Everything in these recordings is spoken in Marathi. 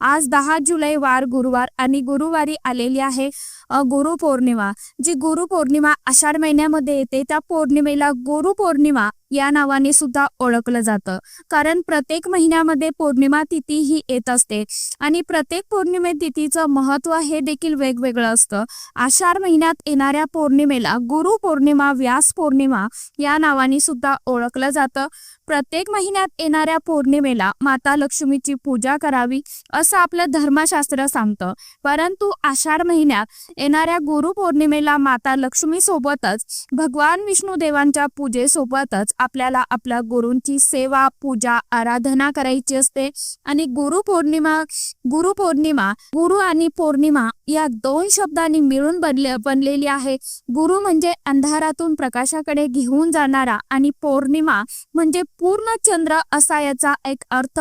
आज दहा जुलै वार गुरुवार आणि गुरुवारी आलेली आहे गुरु गुरुपौर्णिमा जी गुरुपौर्णिमा आषाढ महिन्यामध्ये येते त्या पौर्णिमेला गुरुपौर्णिमा या नावाने सुद्धा ओळखलं जातं. कारण प्रत्येक महिन्यामध्ये पौर्णिमा तिथी ही येत असते आणि प्रत्येक पौर्णिमे तिथीचं महत्त्व हे देखील वेगवेगळं असतं. आषाढ महिन्यात येणाऱ्या पौर्णिमेला गुरु पौर्णिमा व्यास पौर्णिमा या नावाने सुद्धा ओळखलं जातं. प्रत्येक महिन्यात येणाऱ्या पौर्णिमेला माता लक्ष्मीची पूजा करावी असं आपलं धर्मशास्त्र सांगतं. परंतु आषाढ महिन्यात येणाऱ्या गुरु पौर्णिमेला माता लक्ष्मी सोबतच भगवान विष्णू देवांच्या पूजेसोबतच आपल्याला आपल्या गुरूंची सेवा पूजा आराधना करायची असते. आणि गुरु पौर्णिमा गुरु पौर्णिमा गुरु आणि पौर्णिमा या दोन शब्दांनी मिळून बनले बनलेली आहे. गुरु म्हणजे अंधारातून प्रकाशाकडे घेऊन जाणारा आणि पौर्णिमा म्हणजे पूर्ण चंद्र असा याचा एक अर्थ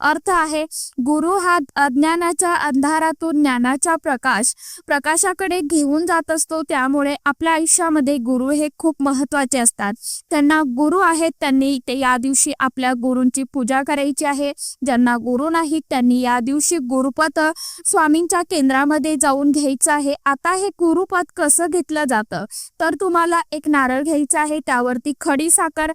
अर्थ आहे गुरु हा अज्ञानाच्या अंधारातून ज्ञानाचा प्रकाश प्रकाशाकडे घेऊन जात असतो त्यामुळे आपल्या आयुष्यामध्ये गुरु हे खूप महत्त्वाचे असतात. त्यांना गुरु आहेत त्यांनी ते या दिवशी आपल्या गुरूंची पूजा करायची आहे. ज्यांना गुरु नाही त्यांनी या दिवशी गुरुपद स्वामींच्या केंद्रामध्ये जाऊन घ्यायचं आहे. आता हे गुरुपद कसं घेतलं जातं? तर तुम्हाला एक नारळ घ्यायचा आहे त्यावरती खडी साखर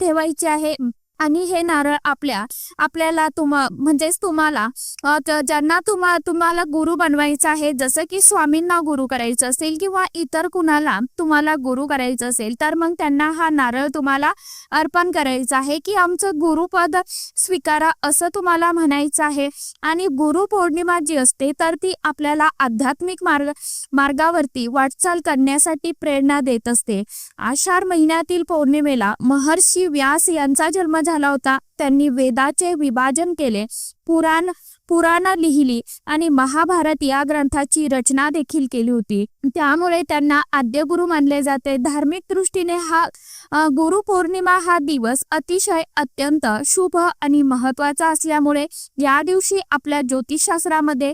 ठेवायची आहे. Okay. आणि हे नारळ आपल्या आपल्याला तुम्हा म्हणजेच तुम्हाला ज्यांना तुम्हा तुम्हाला गुरु बनवायचं आहे जसं की स्वामींना गुरु करायचं असेल किंवा इतर कुणाला तुम्हाला गुरु करायचं असेल तर मग त्यांना हा नारळ तुम्हाला अर्पण करायचं आहे की आमचं गुरुपद स्वीकारा असं तुम्हाला म्हणायचं आहे. आणि गुरु पौर्णिमा जी असते तर ती आपल्याला आध्यात्मिक मार्ग मार्गावरती वाटचाल करण्यासाठी प्रेरणा देत असते. आषाढ महिन्यातील पौर्णिमेला महर्षी व्यास यांचा जन्म झाला होता. त्यांनी वेदाचे विभाजन केले. पुराण पुराण लिहिली आणि महाभारत या ग्रंथाची रचना देखील केली होती. त्यामुळे त्यांना आद्यगुरु मानले जाते. धार्मिक दृष्टीने हा गुरुपौर्णिमा हा दिवस अतिशय अत्यंत शुभ आणि महत्त्वाचा असल्यामुळे या दिवशी आपल्या ज्योतिषशास्त्रामध्ये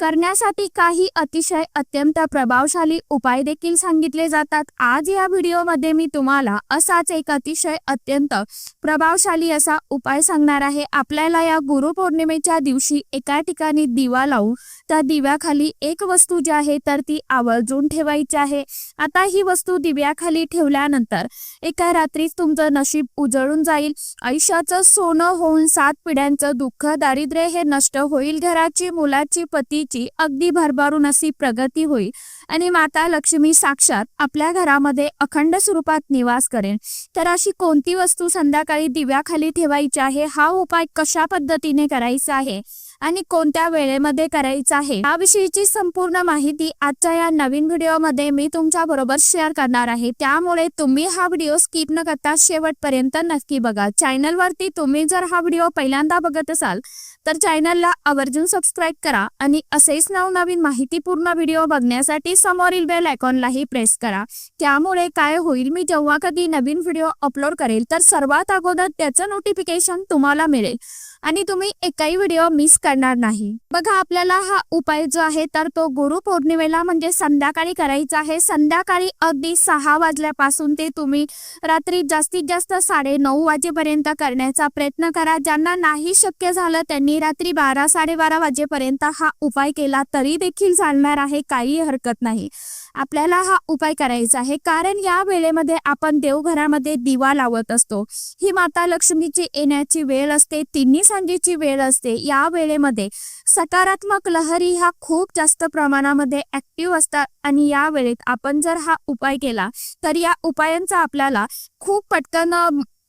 करण्यासाठी काही अतिशय अत्यंत प्रभावशाली उपाय देखील सांगितले जातात. आज या व्हिडिओमध्ये मी तुम्हाला असाच एक अतिशय अत्यंत प्रभावशाली असा उपाय सांगणार आहे. आपल्याला या गुरुपौर्णिमेच्या दिवशी एका ठिकाणी दिवा लावून त्या दिव्याखाली एक वस्तू जी आहे तर ती आवर्जून ठेवायची आहे. आता ही वस्तू दिव्याखाली ठेवल्यानंतर एका रात्रीच तुमचं नशीब उजळून जाईल. आयुष्याचं सोनं होऊन सात पिढ्यांचं दुःख दारिद्र्य हे नष्ट होईल. घराची मुलाची पतीची अगदी भरभरून अशी प्रगती होईल. आणि माता लक्ष्मी साक्षात आपल्या घरामध्ये अखंड स्वरूपात निवास करेल तर अशी कोणती वस्तू संध्याकाळी दिव्याखाली ठेवायची आहे? हा उपाय कशा पद्धतीने करायचा आहे? आणि कोणत्या वेळेमध्ये करायचा आहे? याविषयीची संपूर्ण माहिती आजच्या या नवीन व्हिडिओमध्ये मी तुमच्या बरोबर शेअर करणार आहे. त्यामुळे तुम्ही हा व्हिडिओ स्किप न करता शेवटपर्यंत नक्की बघा. चॅनलवरती तुम्ही जर हा व्हिडिओ पहिल्यांदा बघत असाल तर चॅनलला आवर्जून सबस्क्राईब करा आणि असेच नवनवीन माहितीपूर्ण व्हिडिओ बघण्यासाठी समोरील बेल आयकॉनलाही प्रेस करा. त्यामुळे काय होईल मी जेव्हा कधी नवीन व्हिडिओ अपलोड करेल तर सर्वात अगोदर त्याचं नोटिफिकेशन तुम्हाला मिळेल. आणि तुम्ही एकही व्हिडिओ मिस करणार नाही. बघा आपल्याला हा उपाय जो आहे तर तो गुरु पौर्णिमेला म्हणजे संध्याकाळी करायचा आहे. संध्याकाळी अगदी सहा वाजल्यापासून ते तुम्ही रात्री जास्तीत जास्त साडे नऊ वाजेपर्यंत करण्याचा प्रयत्न करा. ज्यांना नाही शक्य झालं त्यांनी रात्री बारा साडेबारा वाजेपर्यंत हा उपाय केला तरी देखील चालणार आहे. काही हरकत नाही. आपल्याला हा उपाय करायचा आहे. कारण या वेळेमध्ये आपण देवघरामध्ये दिवा लावत असतो. ही माता लक्ष्मीची येण्याची वेळ असते तिन्ही सांजेची वेळ असते. या वेळेमध्ये सकारात्मक लहरी ह्या खूप जास्त प्रमाणामध्ये ऍक्टिव्ह असतात आणि या वेळेत आपण जर हा उपाय केला तर या उपायांचा आपल्याला खूप पटकन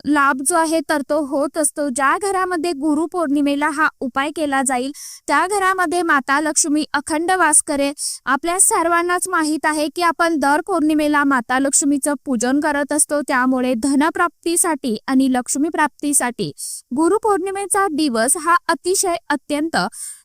लाभ जो आहे तर तो होत असतो. ज्या घरामध्ये गुरु पौर्णिमेला हा उपाय केला जाईल त्या घरामध्ये माता लक्ष्मी अखंड वास करेल. आपल्या सर्वांनाच माहीत आहे की आपण दर पौर्णिमेला माता लक्ष्मीचं पूजन करत असतो. त्यामुळे धनप्राप्तीसाठी आणि लक्ष्मी प्राप्तीसाठी गुरुपौर्णिमेचा दिवस हा अतिशय अत्यंत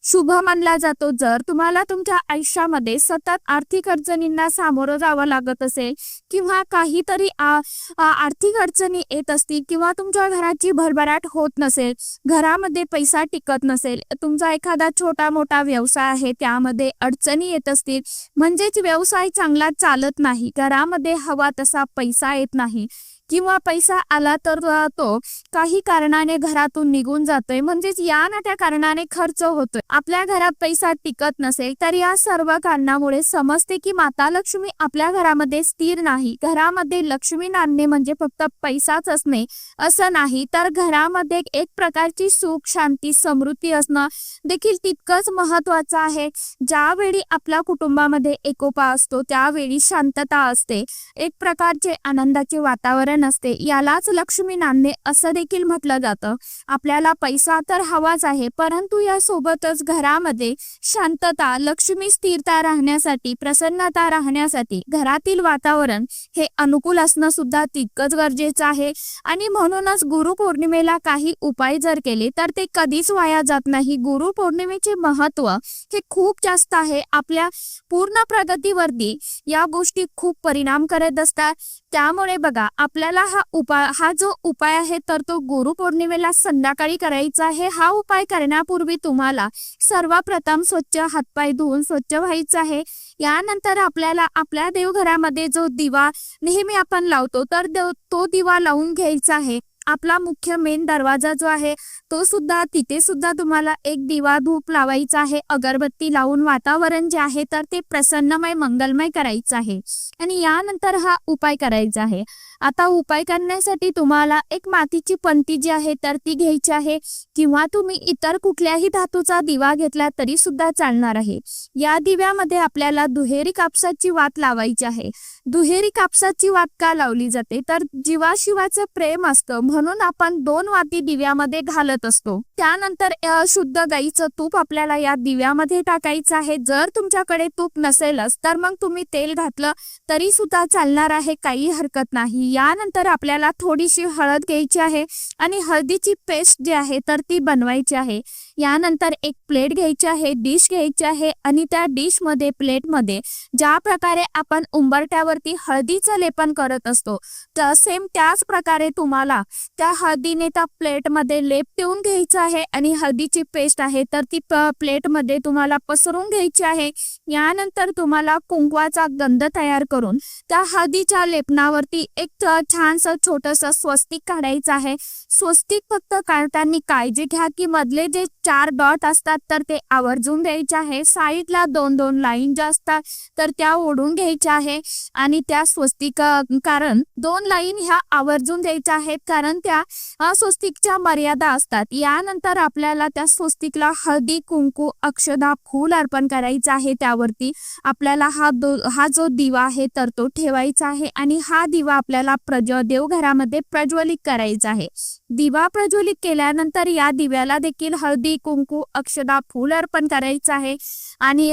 शुभ मानला जातो. जर तुम्हाला तुमच्या आयुष्यामध्ये सतत आर्थिक अडचणींना सामोरं जावं लागत असेल किंवा काहीतरी आर्थिक अडचणी येत असतील किंवा तुमच्या घराची भरभराट होत नसेल घरामध्ये पैसा टिकत नसेल तुमचा एखादा छोटा मोठा व्यवसाय आहे त्यामध्ये अडचणी येत असतील म्हणजेच व्यवसाय चांगला चालत नाही घरामध्ये हवा तसा पैसा येत नाही किंवा पैसा आला तर तो काही कारणाने घरातून निघून जातोय. म्हणजेच या ना त्या कारणाने खर्च होतोय. आपल्या घरात पैसा टिकत नसेल तर या सर्व कारणामुळे समजते की माता लक्ष्मी आपल्या घरामध्ये स्थिर नाही. घरामध्ये लक्ष्मी नांदणे म्हणजे फक्त पैसाच असणे असं नाही. तर घरामध्ये एक प्रकारची सुख शांती समृद्धी असणं देखील तितकंच महत्वाचं आहे. ज्यावेळी आपल्या कुटुंबामध्ये एकोपा असतो त्यावेळी शांतता असते. एक प्रकारचे आनंदाचे वातावरण असते यालाच लक्ष्मी नांदणे असं देखील म्हटलं जातं. आपल्याला पैसा तर हवाच आहे परंतु या सोबतच घरामध्ये शांतता लक्ष्मी स्थिरता राहण्यासाठी प्रसन्नता राहण्यासाठी घरातील वातावरण हे अनुकूल असणं सुद्धा तितकंच गरजेचं आहे. आणि म्हणूनच गुरुपौर्णिमेला काही उपाय जर केले तर ते कधीच वाया जात नाही. गुरुपौर्णिमेचे महत्त्व हे खूप जास्त आहे. आपल्या पूर्ण प्रगतीवरती या गोष्टी खूप परिणाम करत असतात. त्यामुळे बघा आपल्याला हा उपाय हा जो उपाय आहे तर तो गुरुपौर्णिमेला संध्याकाळी करायचा आहे. हा उपाय करण्यापूर्वी तुम्हाला सर्वप्रथम स्वच्छ हातपाय धुवून स्वच्छ व्हायचं आहे. यानंतर आपल्याला आपल्या देवघरामध्ये जो दिवा नेहमी आपण लावतो तर देव- तो दिवा लावून घ्यायचा आहे. आपला मुख्य मेन दरवाजा जो आहे तो सुद्धा तिथे सुद्धा तुम्हाला एक दिवा धूप लावायचा आहे. अगरबत्ती लावून वातावरण जे आहे तर ते प्रसन्नमय मंगलमय करायचं आहे. आणि यानंतर हा उपाय करायचा आहे. आता उपाय करण्यासाठी तुम्हाला एक मातीची पंती जी आहे तर ती घ्यायची आहे. किंवा तुम्ही इतर कुठल्याही धातूचा दिवा घेतला तरी सुद्धा चालणार आहे. या दिव्यामध्ये आपल्याला दुहेरी कापसाची वात लावायची आहे. दुहेरी कापसाची वात का लावली जाते? तर जीवाशिवाचं प्रेम असतं. म्हणून आपण दोन वाती दिव्यामध्ये घालत असतो. त्यानंतर शुद्ध गाईचं तूप आपल्याला या दिव्यामध्ये टाकायचं आहे. जर तुमच्याकडे तूप नसेलच तर मग तुम्ही तेल घातलं तरी सुद्धा चालणार आहे. काही हरकत नाही. यानंतर आपल्याला थोडीशी हळद घ्यायची आहे आणि हळदीची पेस्ट जी आहे तर ती बनवायची आहे. यानंतर एक प्लेट घ्यायची आहे डिश घ्यायची आहे आणि त्या डिशमध्ये प्लेटमध्ये ज्या प्रकारे आपण उंबरट्यावरती हळदीचं लेपन करत असतो तर सेम त्याच प्रकारे तुम्हाला त्या हळदीने त्या प्लेटमध्ये लेप देऊन घ्यायचं आहे आणि हळदीची पेस्ट आहे तर ती प्लेटमध्ये तुम्हाला पसरून घ्यायची आहे. यानंतर तुम्हाला कुंकवाचा गंध तयार करून त्या हळदीच्या लेपनावरती एक छानसं छोटंसं स्वस्तिक काढायचं आहे. स्वस्तिक फक्त काढताना काळजी घ्या की मधले जे चार डॉट असतात तर ते आवर्जून द्यायचे आहे. साईडला दोन दोन लाईन ज्या असतात तर त्या ओढून घ्यायच्या आहे. आणि त्या स्वस्तिक कारण दोन लाईन ह्या आवर्जून द्यायच्या आहेत कारण त्या अस्वस्तिकच्या स्वस्तिकच्या मर्यादा असतात. यानंतर आपल्याला त्या स्वस्तिकला हळदी कुंकू अक्षदा फूल अर्पण करायचं आहे. त्यावरती आपल्याला हा दो हा जो दिवा आहे तर तो ठेवायचा आहे. आणि हा दिवा आपल्याला प्रज देवघरामध्ये प्रज्वलित करायचा आहे. दिवा प्रज्वलित केल्यानंतर या दिव्याला देखील हळदी कुंकू अक्षदा फूल अर्पण करायचं आहे. आणि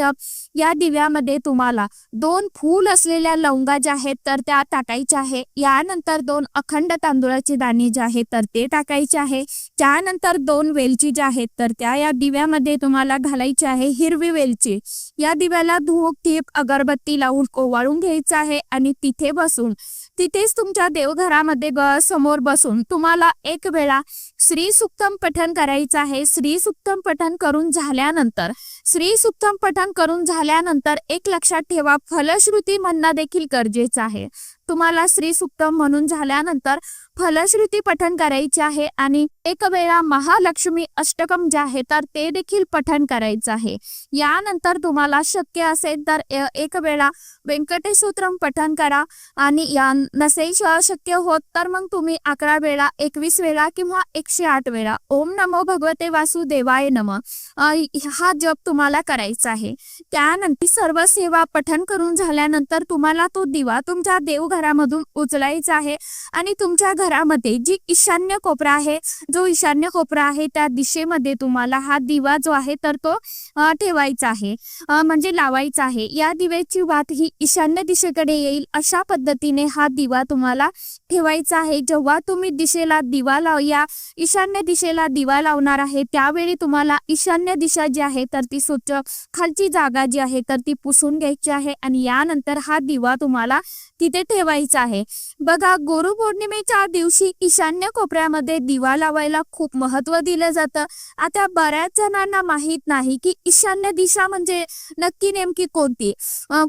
या दिव्यामध्ये तुम्हाला दोन फूल असलेल्या लवंगा ज्या आहेत तर त्या टाकायच्या आहे. यानंतर दोन अखंड तांदूळाचे दाणे जे आहेत तर ते टाकायचे आहे. त्यानंतर दोन वेलची ज्या आहेत तर त्या या दिव्यामध्ये तुम्हाला घालायची आहे हिरवी वेलची. या दिव्याला धूप धीप अगरबत्ती लावून ओवाळून घ्यायचं आहे. आणि तिथे बसून तिथेच तुमच्या देवघरामध्ये समोर बसून. तुम्हाला एक वेळा श्री सुक्तम पठन करायचं आहे. श्री सुक्तम पठन करून झाल्यानंतर श्री सुक्तम पठन करून झाल्यानंतर एक लक्षात ठेवा फलश्रुती म्हणणं देखील गरजेचं आहे. तुम्हाला श्री सुक्तम म्हणून झाल्यानंतर फलश्रुती पठन करायचे आहे आणि एक वेळा महालक्ष्मी अष्टकम जे आहे तर ते देखील पठन करायचं आहे. यानंतर तुम्हाला शक्य असेल तर एक वेळा व्यंकटेशोत्रम पठन करा आणि या नसेल शक्य होत तर मग तुम्ही अकरा वेळा एकवीस वेळा किंवा एकशे आठ वेळा. ओम नमो भगवते वासुदेवाय नम. हा जप तुम्हाला करायचा आहे. त्यानंतर सर्व सेवा पठण करून झाल्यानंतर तुम्हाला तो दिवा तुमच्या देवघरामधून उचलायचा आहे आणि तुमच्या घरामध्ये जी ईशान्य कोपरा आहे जो ईशान्य कोपरा आहे त्या दिशेमध्ये तुम्हाला हा दिवा जो आहे तर तो ठेवायचा आहे. म्हणजे लावायचा आहे. या दिव्याची वात ही ईशान्य दिशेकडे येईल अशा पद्धतीने हा दिवा तुम्हाला ठेवायचा आहे. जेव्हा तुम्ही दिशेला दिवा लाव या ईशान्य दिशेला दिवा लावणार आहे. त्यावेळी तुम्हाला ईशान्य दिशा जी आहे तर ती स्वच्छ खालची जागा जी आहे तर ती पुसून घ्यायची आहे आणि यानंतर हा दिवा तुम्हाला तिथे ठेवायचा आहे. बघा गुरु पौर्णिमेच्या दिवशी ईशान्य कोपऱ्यामध्ये दिवा लावायला खूप महत्त्व दिलं जातं. आता बऱ्याच जणांना माहीत नाही की ईशान्य दिशा म्हणजे नक्की नेमकी कोणती?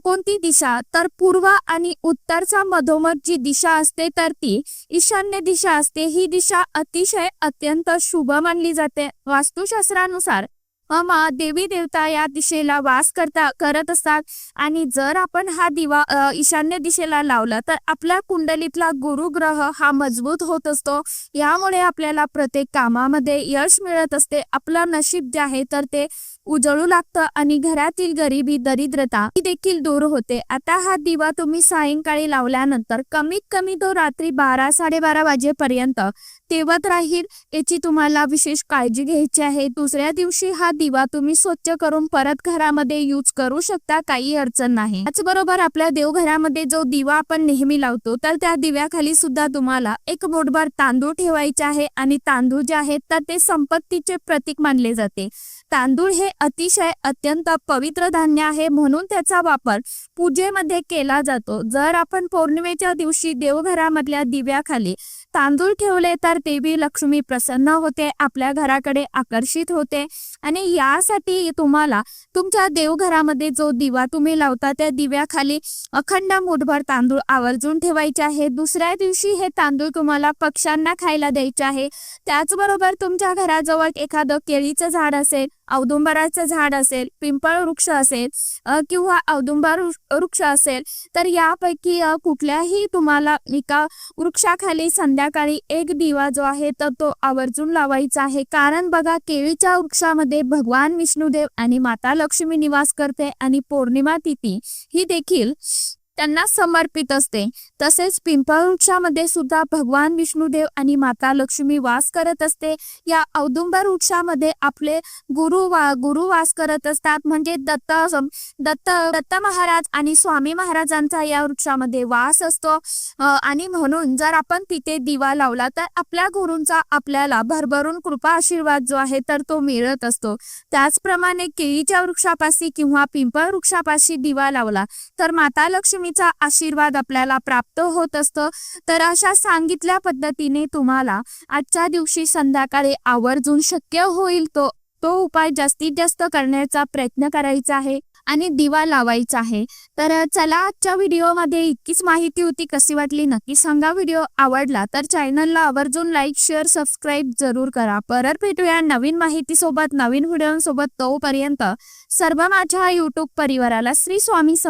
कोणती दिशा? तर पूर्व आणि उत्तरचा मधोमध जी दिशा असते तर ती ईशान्य दिशा असते. ही दिशा अतिशय अत्यंत शुभ मानली जाते. वास्तुशास्त्रानुसार अम, देवी देवता या दिशेला वास करता करत असतात. आणि जर आपण हा दिवा ईशान्य दिशेला लावला तर आपल्या कुंडलीतला गुरुग्रह हा मजबूत होत असतो. यामुळे आपल्याला प्रत्येक कामामध्ये यश मिळत असते. आपलं नशीब जे आहे तर ते उजळू लागतं आणि घरातील गरिबी दरिद्रता ही देखील दूर होते. आता हा दिवा तुम्ही सायंकाळी लावल्यानंतर कमीत कमी तो रात्री बारा साडेबारा वाजेपर्यंत तेवत राहील याची तुम्हाला विशेष काळजी घ्यायची आहे. दुसऱ्या दिवशी हा दिवा तुम्ही स्वच्छ करून परत घरामध्ये यूज करू शकता काही अडचण नाही. त्याचबरोबर आपल्या देवघरामध्ये जो दिवा आपण नेहमी लावतो तर त्या दिव्याखाली सुद्धा तुम्हाला एक मोठभर तांदूळ ठेवायचे आहे आणि तांदूळ जे आहेत तर ते संपत्तीचे प्रतीक मानले जाते. तांदूळ हे अतिशय अत्यंत पवित्र धान्य आहे म्हणून त्याचा वापर पूजेमध्ये केला जातो. जर आपण पौर्णिमेच्या दिवशी देवघरामधल्या दिव्याखाली तांदूळ ठेवले तर देवी लक्ष्मी प्रसन्न होते आपल्या घराकडे आकर्षित होते आणि यासाठी तुम्हाला तुमच्या देवघरामध्ये जो दिवा तुम्ही लावता त्या दिव्याखाली अखंड मुठभर तांदूळ आवर्जून ठेवायचे आहे. दुसऱ्या दिवशी हे तांदूळ तुम्हाला पक्ष्यांना खायला द्यायचे आहे. त्याचबरोबर तुमच्या घराजवळ एखादं केळीचं झाड असेल औदुंबराचं झाड असेल पिंपळ वृक्ष असेल किंवा औदुंबर वृक्ष- असेल तर यापैकी कुठल्याही तुम्हाला एका वृक्षाखाली संध्याकाळी एक दिवा जो आहे तर तो आवर्जून लावायचा आहे. कारण बघा केळीच्या वृक्षामध्ये भगवान विष्णुदेव आणि माता लक्ष्मी निवास करते आणि पौर्णिमा तिथी ही देखील त्यांना समर्पित असते. तसेच पिंपळ वृक्षामध्ये सुद्धा भगवान विष्णुदेव आणि माता लक्ष्मी वास करत असते. या औदुंबर वृक्षामध्ये आपले गुरु वा गुरु वास करत असतात. म्हणजे दत्त दत्त दत्त महाराज आणि स्वामी महाराजांचा या वृक्षामध्ये वास असतो. आणि म्हणून जर आपण तिथे दिवा लावला तर आपल्या गुरूंचा आपल्याला भरभरून कृपा आशीर्वाद जो आहे तर तो मिळत असतो. त्याचप्रमाणे केळीच्या वृक्षापाशी किंवा पिंपळ वृक्षापाशी दिवा लावला तर माता लक्ष्मी महालक्ष्मीचा आशीर्वाद आपल्याला प्राप्त होत असतो. तर अशा सांगितल्या पद्धतीने तुम्हाला आजच्या दिवशी संध्याकाळी आवर्जून शक्य होईल तो तो उपाय जास्तीत जास्त करण्याचा प्रयत्न करायचा आहे आणि दिवा लावायचा आहे. तर चला आजच्या व्हिडिओमध्ये इतकीच माहिती होती कशी वाटली नक्की सांगा. व्हिडिओ आवडला तर चॅनलला आवर्जून लाईक शेअर सबस्क्राईब जरूर करा. परत भेटूया नवीन माहितीसोबत नवीन व्हिडिओसोबत तोपर्यंत सर्व माझ्या युट्यूब परिवाराला श्री स्वामी सम-